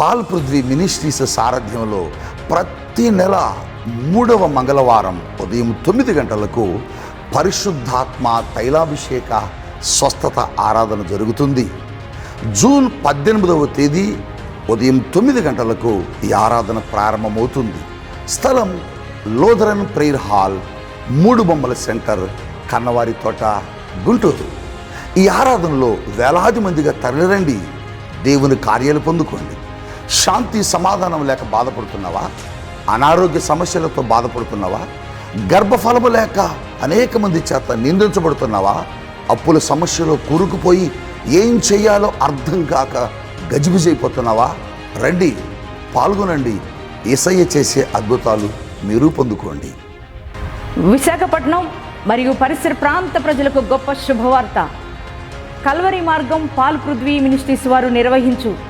Paul Prithvi ministries సారథ్యంలో ప్రతి నెల మూడవ మంగళవారం ఉదయం తొమ్మిది గంటలకు పరిశుద్ధాత్మ తైలాభిషేక స్వస్థత ఆరాధన జరుగుతుంది. జూన్ పద్దెనిమిదవ తేదీ ఉదయం తొమ్మిది గంటలకు ఈ ఆరాధన ప్రారంభమవుతుంది. స్థలం లోధరన్ ప్రేయర్ హాల్ మూడు బొమ్మల సెంటర్ కన్నవారి తోట గుంటూరు. ఈ ఆరాధనలో వేలాది మందిగా తరలిరండి. దేవుని కార్యాలు పొందుకోండి. శాంతి సమాధానం లేక బాధపడుతున్నావా? అనారోగ్య సమస్యలతో బాధపడుతున్నావా? గర్భఫలము లేక అనేక మంది చేత నిందించబడుతున్నావా? అప్పుల సమస్యలో కూరుకుపోయి ఏం చేయాలో అర్థం కాక గజిబిజైపోతున్నావా రండి పాల్గొనండి. ఇసయ్య చేసే అద్భుతాలు మీరు పొందుకోండి. విశాఖపట్నం మరియు పరిసర ప్రాంత ప్రజలకు గొప్ప శుభవార్త. కల్వరి మార్గం పాల్ పృథ్వీ మినిస్ట్రీస్ వారు నిర్వహించు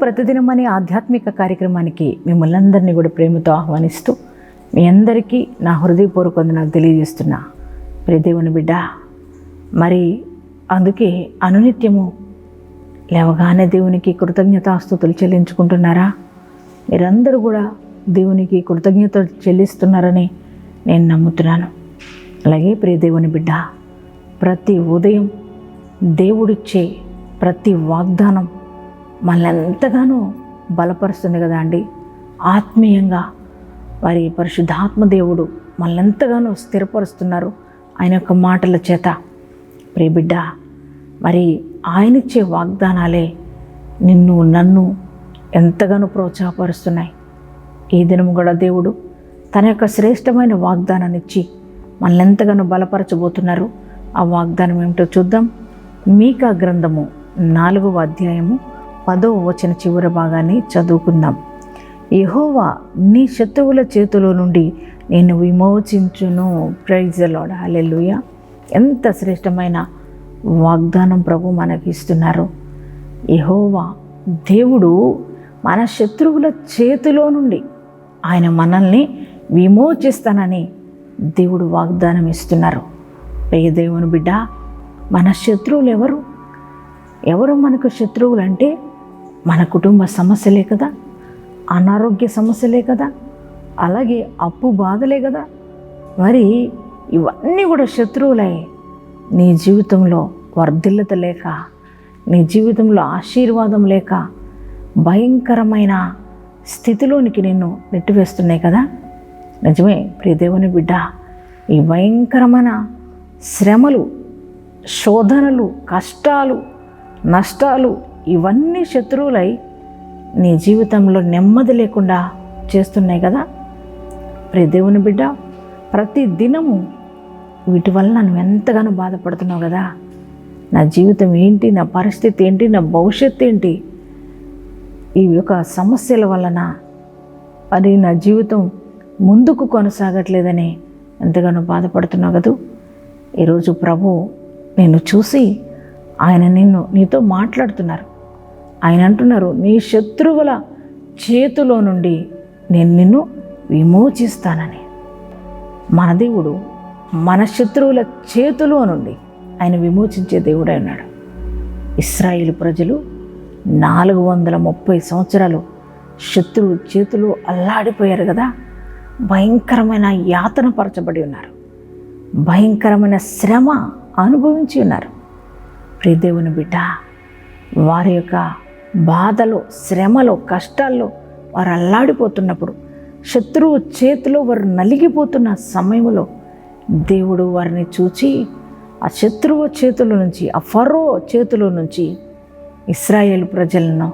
ప్రతిదినం అనే ఆధ్యాత్మిక కార్యక్రమానికి మిమ్మల్ని అందరినీ కూడా ప్రేమతో ఆహ్వానిస్తూ మీ అందరికీ నా హృదయపూర్వక నాకు తెలియజేస్తున్నా. ప్రియదేవుని బిడ్డ మరి అందుకే అనునిత్యము లేవగానే దేవునికి కృతజ్ఞతాస్తుతులు చెల్లించుకుంటున్నారా? మీరందరూ కూడా దేవునికి కృతజ్ఞత చెల్లిస్తున్నారని నేను నమ్ముతున్నాను. అలాగే ప్రియ దేవుని బిడ్డ ప్రతి ఉదయం దేవుడిచ్చే ప్రతి వాగ్దానం మనల్ని ఎంతగానో బలపరుస్తుంది కదా అండి. ఆత్మీయంగా వారి పరిశుద్ధాత్మ దేవుడు మనల్ని ఎంతగానో స్థిరపరుస్తున్నారు ఆయన యొక్క మాటల చేత. ప్రియబిడ్డ మరి ఆయనిచ్చే వాగ్దానాలే నిన్ను నన్ను ఎంతగానో ప్రోత్సాహపరుస్తున్నాయి. ఈ దినము కూడా దేవుడు తన యొక్క శ్రేష్టమైన వాగ్దానాన్ని ఇచ్చి మనల్ని ఎంతగానో బలపరచబోతున్నారు. ఆ వాగ్దానం ఏమిటో చూద్దాం. మీకా గ్రంథము నాలుగవ అధ్యాయము పదో వచన చివరి భాగాన్ని చదువుకుందాం. యహోవా నీ శత్రువుల చేతిలో నుండి నేను విమోచించును. ప్రైజలోడ లాడ్ ఎంత శ్రేష్టమైన వాగ్దానం ప్రభు మనకి ఇస్తున్నారు. యహోవా దేవుడు మన శత్రువుల చేతిలో నుండి ఆయన మనల్ని విమోచిస్తానని దేవుడు వాగ్దానం ఇస్తున్నారు. పేయ దేవుని బిడ్డ మన శత్రువులు ఎవరు? ఎవరు మనకు శత్రువులు అంటే మన కుటుంబ సమస్యలే కదా అనారోగ్య సమస్యలే కదా అలాగే అప్పు బాధలే కదా. మరి ఇవన్నీ కూడా శత్రువులై. నీ జీవితంలో వర్ధిల్లత లేక నీ జీవితంలో ఆశీర్వాదం లేక భయంకరమైన స్థితిలోనికి నిన్ను నెట్టివేస్తున్నాయి కదా. నిజమే ప్రియదేవుని బిడ్డ ఈ భయంకరమైన శ్రమలు శోధనలు కష్టాలు నష్టాలు ఇవన్నీ శత్రువులై నీ జీవితంలో నెమ్మది లేకుండా చేస్తున్నాయి కదా. ప్రే దేవుని బిడ్డ ప్రతి దినము వీటి వల్ల నువ్వు ఎంతగానో బాధపడుతున్నావు కదా. నా జీవితం ఏంటి నా పరిస్థితి ఏంటి నా భవిష్యత్తు ఏంటి ఈ యొక్క సమస్యల వలన మరి నా జీవితం ముందుకు కొనసాగట్లేదని ఎంతగానో బాధపడుతున్నావు కదూ. ఈరోజు ప్రభు నేను చూసి ఆయన నిన్ను నీతో మాట్లాడుతున్నారు. ఆయన అంటున్నారు నీ శత్రువుల చేతిలో నుండి నేను నిన్ను విమోచిస్తానని. మన దేవుడు మన శత్రువుల చేతిలో నుండి ఆయన విమోచించే దేవుడై ఉన్నాడు. ఇస్రాయిల్ ప్రజలు నాలుగు వందల ముప్పై సంవత్సరాలు శత్రువు చేతులు అల్లాడిపోయారు కదా భయంకరమైన యాతన పరచబడి ఉన్నారు. భయంకరమైన శ్రమ అనుభవించి ఉన్నారు. ప్రియదేవుని బిడ్డ వారి యొక్క బాధలో శ్రమలో కష్టాల్లో వారు అల్లాడిపోతున్నప్పుడు శత్రువు చేతిలో వారు నలిగిపోతున్న సమయంలో దేవుడు వారిని చూచి ఆ శత్రువు చేతుల నుంచి ఆ ఫరో చేతుల నుంచి ఇస్రాయేల్ ప్రజలను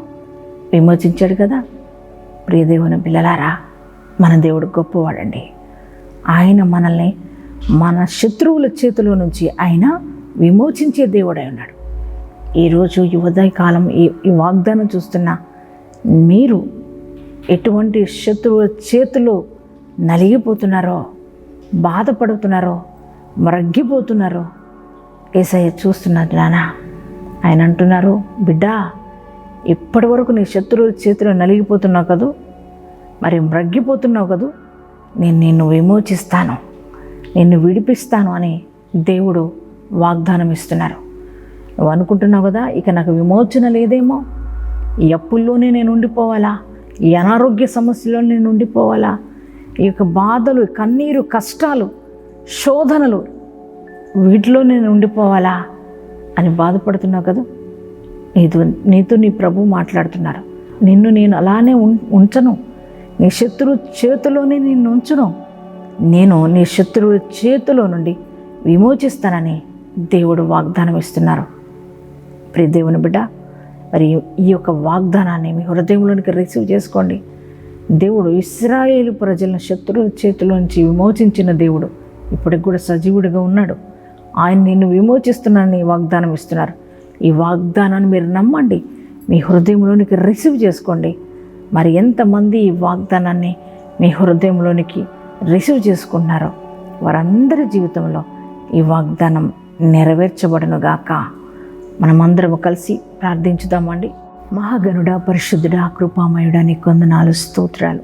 విమోచించాడు కదా. ప్రియదేవుని పిల్లలారా మన దేవుడు గొప్పవాడండి. ఆయన మనల్ని మన శత్రువుల చేతిలో నుంచి ఆయన విమోచించే దేవుడై ఉన్నాడు. ఈరోజు యువదయ కాలం ఈ ఈ వాగ్దానం చూస్తున్న మీరు ఎటువంటి శత్రువుల చేతులు నలిగిపోతున్నారో బాధపడుతున్నారో మరగ్గిపోతున్నారో ఏసయ్య చూస్తున్నారు నానా ఆయన అంటున్నారు బిడ్డా ఇప్పటి వరకు నీ శత్రువుల చేతిలో నలిగిపోతున్నావు కదూ? మరి మ్రగ్గిపోతున్నావు కదూ? నేను నిన్ను విమోచిస్తాను నిన్ను విడిపిస్తాను అని దేవుడు వాగ్దానం ఇస్తున్నారు నువ్వు అనుకుంటున్నావు కదా ఇక నాకు విమోచన లేదేమో. ఈ అప్పుల్లోనే నేను ఉండిపోవాలా? ఈ అనారోగ్య సమస్యలో నేను ఉండిపోవాలా? ఈ యొక్క బాధలు కన్నీరు కష్టాలు శోధనలు వీటిలో నేను ఉండిపోవాలా అని బాధపడుతున్నావు కదా? నీతో నీతో నీ ప్రభు మాట్లాడుతున్నారు. నిన్ను నేను అలానే ఉం- ఉంచను. నీ శత్రువు చేతిలోనే నిన్ను ఉంచును. నేను నీ శత్రువు చేతిలో నుండి విమోచిస్తానని దేవుడు వాగ్దానం ఇస్తున్నారు. ప్రియ దేవుని బిడ్డ మరి ఈ యొక్క వాగ్దానాన్ని మీ హృదయంలోనికి రిసీవ్ చేసుకోండి. దేవుడు ఇస్రాయేలు ప్రజలను శత్రువుల చేతిలోంచి విమోచించిన దేవుడు ఇప్పటికి కూడా సజీవుడిగా ఉన్నాడు. ఆయన నిన్ను విమోచిస్తున్నానని వాగ్దానం ఇస్తున్నారు. ఈ వాగ్దానాన్ని మీరు నమ్మండి. మీ హృదయంలోనికి రిసీవ్ చేసుకోండి. మరి ఎంతమంది ఈ వాగ్దానాన్ని మీ హృదయంలోనికి రిసీవ్ చేసుకుంటున్నారో వారందరి జీవితంలో ఈ వాగ్దానం నెరవేర్చబడనుగాక. మనమందరం కలిసి ప్రార్థించుదామండి. మహాగనుడ పరిశుద్ధుడ కృపామయుడ నీ కొందనాలు స్తోత్రాలు.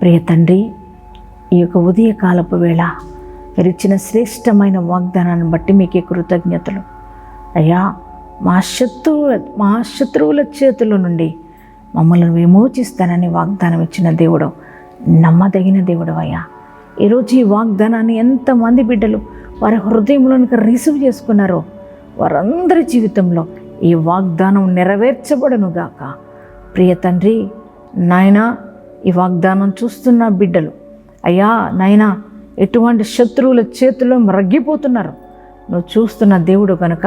ప్రియ తండ్రి ఈ యొక్క ఉదయకాలపు వేళ మీరు ఇచ్చిన శ్రేష్టమైన వాగ్దానాన్ని బట్టి మీకే కృతజ్ఞతలు. అయ్యా మా శత్రువుల మా శత్రువుల చేతుల నుండి మమ్మల్ని విమోచిస్తానని వాగ్దానం ఇచ్చిన దేవుడు నమ్మదగిన దేవుడు అయ్యా. ఈరోజు ఈ వాగ్దానాన్ని ఎంతమంది బిడ్డలు వారి హృదయంలోనికి రిసీవ్ చేసుకున్నారో వారందరి జీవితంలో ఈ వాగ్దానం నెరవేర్చబడను గాక ప్రియ తండ్రి నాయనా ఈ వాగ్దానం చూస్తున్న బిడ్డలు అయ్యా నాయనా ఎటువంటి శత్రువుల చేతుల్లో రగ్గిపోతున్నారు నువ్వు చూస్తున్న దేవుడు కనుక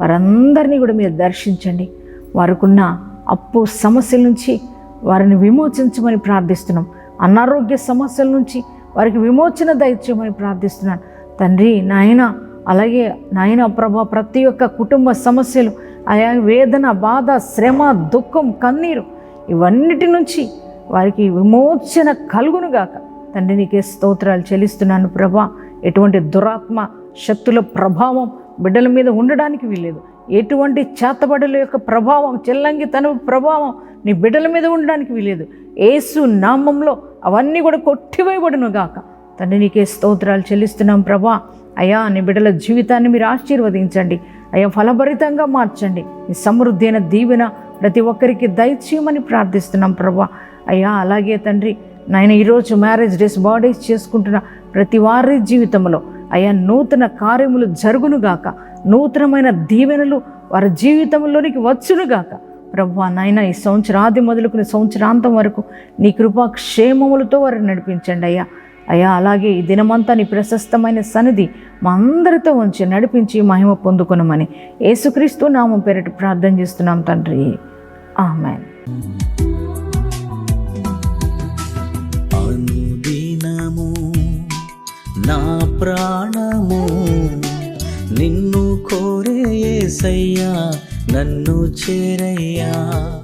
వారందరినీ కూడా మీరు దర్శించండి. వారికున్న అప్పు సమస్యల నుంచి వారిని విమోచించమని ప్రార్థిస్తున్నాం. అనారోగ్య సమస్యల నుంచి వారికి విమోచన దయచేయమని ప్రార్థిస్తున్నాను. తండ్రి నాయన అలాగే నాయన ప్రభ ప్రతి ఒక్క కుటుంబ సమస్యలు ఆయా వేదన బాధ శ్రమ దుఃఖం కన్నీరు ఇవన్నిటి నుంచి వారికి విమోచన కలుగునుగాక. తండ్రి నీకే స్తోత్రాలు చెల్లిస్తున్నాను ప్రభా. ఎటువంటి దురాత్మ శక్తుల ప్రభావం బిడ్డల మీద ఉండడానికి వీలేదు ఎటువంటి చేతబడుల యొక్క ప్రభావం చెల్లంగి తన ప్రభావం నీ బిడ్డల మీద ఉండడానికి వీలేదు ఏసు నామంలో అవన్నీ కూడా కొట్టివేయబడును గాక తండ్రి నీకే స్తోత్రాలు చెల్లిస్తున్నాం ప్రభా. అయ్యా నీ బిడ్డల జీవితాన్ని మీరు ఆశీర్వదించండి. అయ్యా ఫలభరితంగా మార్చండి. నీ సమృద్ధి అయిన దీవెన ప్రతి ఒక్కరికి దయచేయమని ప్రార్థిస్తున్నాం ప్రభా. అయ్యా అలాగే తండ్రి నాయన ఈరోజు మ్యారేజ్ డేస్ బాడీస్ చేసుకుంటున్న ప్రతి వారి జీవితంలో అయ్యా నూతన కార్యములు జరుగునుగాక నూతనమైన దీవెనలు వారి జీవితంలోనికి వచ్చునుగాక ప్రభా నాయన ఈ సంవత్సరాది మొదలుకుని సంవత్సరాంతం వరకు నీ కృపా క్షేమములతో వారిని నడిపించండి అయ్యా. అయ్యా అలాగే ఈ దినమంతా నీ ప్రశస్తమైన సన్నిధి మా అందరితో ఉంచి నడిపించి మహిమ పొందుకునమని యేసుక్రీస్తు నామం పేరిట ప్రార్థన చేస్తున్నాం తండ్రి. ఆమెన్. అనుదినము నా ప్రాణము నిన్ను కోరే యేసయ్యా నన్ను చేరయ్యా.